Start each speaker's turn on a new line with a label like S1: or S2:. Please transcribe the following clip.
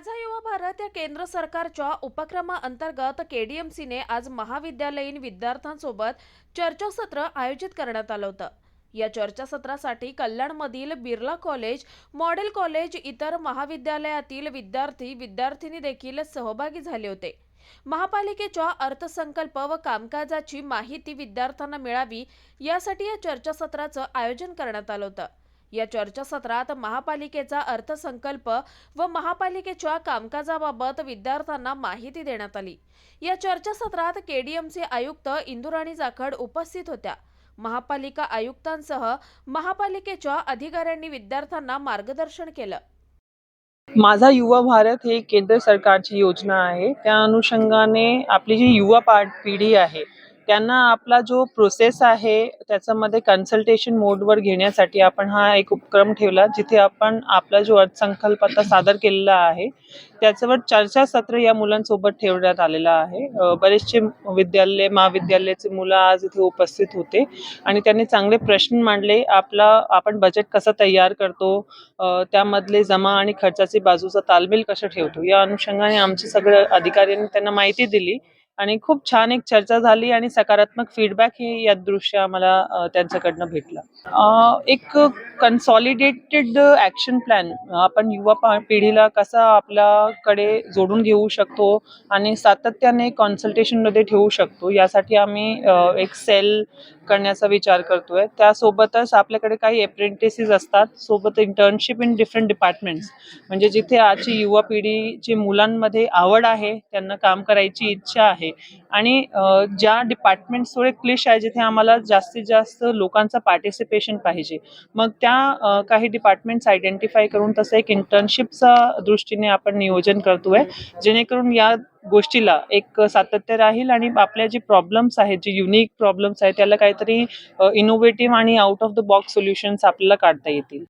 S1: माझा युवा भारत या केंद्र सरकारच्या उपक्रमाअंतर्गत केडीएमसीने आज महाविद्यालयीन विद्यार्थ्यांसोबत चर्चासत्र आयोजित करण्यात आलं होतं. या चर्चासत्रासाठी कल्याणमधील बिर्ला कॉलेज मॉडेल कॉलेज इतर महाविद्यालयातील विद्यार्थी विद्यार्थिनी देखील सहभागी झाले होते. महापालिकेच्या अर्थसंकल्प व कामकाजाची माहिती विद्यार्थ्यांना मिळावी यासाठी या चर्चासत्राचं आयोजन करण्यात आलं होतं. या चर्चासत्रात महापालिकेचा अर्थसंकल्प व महापालिकेच्या कामकाजाबाबत विद्यार्थ्यांना माहिती देण्यात आली. या चर्चासत्रात केडीएमचे आयुक्त इंदुराणी जाखड उपस्थित होत्या. महापालिका आयुक्तांसह महापालिकेच्या अधिकाऱ्यांनी विद्यार्थ्यांना मार्गदर्शन केलं.
S2: माझा युवा भारत हे केंद्र सरकारची योजना आहे. त्या अनुषंगाने आपली जी युवा पाठ पिढी आहे त्यांना आपला जो प्रोसेस आहे त्याच्यामध्ये कन्सल्टेशन मोडवर घेण्यासाठी आपण हा एक उपक्रम ठेवला जिथे आपण आपला जो अर्थसंकल्प आता सादर केलेला आहे त्याच्यावर चर्चासत्र या मुलांसोबत ठेवण्यात आलेला आहे. बरेचसे विद्यालय महाविद्यालयाचे मुलं आज इथे उपस्थित होते आणि त्यांनी चांगले प्रश्न मांडले आपला आपण बजेट कसं तयार करतो त्यामधले जमा आणि खर्चाची बाजूचा तालमेल कसं ठेवतो या अनुषंगाने आमचे सगळे अधिकाऱ्यांनी त्यांना माहिती दिली. आणि खूप छान एक चर्चा झाली आणि सकारात्मक फीडबॅक हे या दृश्य आम्हाला त्यांच्याकडनं भेटला. एक कन्सॉलिडेटेड ॲक्शन प्लॅन आपण युवा पा- पिढीला कसा आपल्याकडे जोडून घेऊ शकतो आणि सातत्याने कॉन्सल्टेशनमध्ये ठेवू शकतो यासाठी आम्ही एक सेल करण्याचा विचार करतोय. त्यासोबतच आपल्याकडे काही अप्रेंटिसेस असतात. सोबत इंटर्नशिप इन डिफरंट डिपार्टमेंट्स म्हणजे जिथे आजची युवा पिढीची मुलांमध्ये आवड आहे त्यांना काम करायची इच्छा आहे. आणि ज्या डिपार्टमेंट्स थोडे क्लिश आहे जिथे आम्हाला जास्तीत जास्त लोकांचा पार्टिसिपेशन पाहिजे. मग त्या काही डिपार्टमेंट्स आयडेंटिफाय करून तसं एक इंटर्नशिपचा दृष्टीने आपण नियोजन करतोय. जेणेकरून या गोष्टीला एक सातत्य राहील आणि आपल्या जे प्रॉब्लेम्स आहेत जे युनिक प्रॉब्लेम्स आहेत त्याला काहीतरी इनोव्हेटिव्ह आणि out of the box solutions आपल्याला काढता येतील.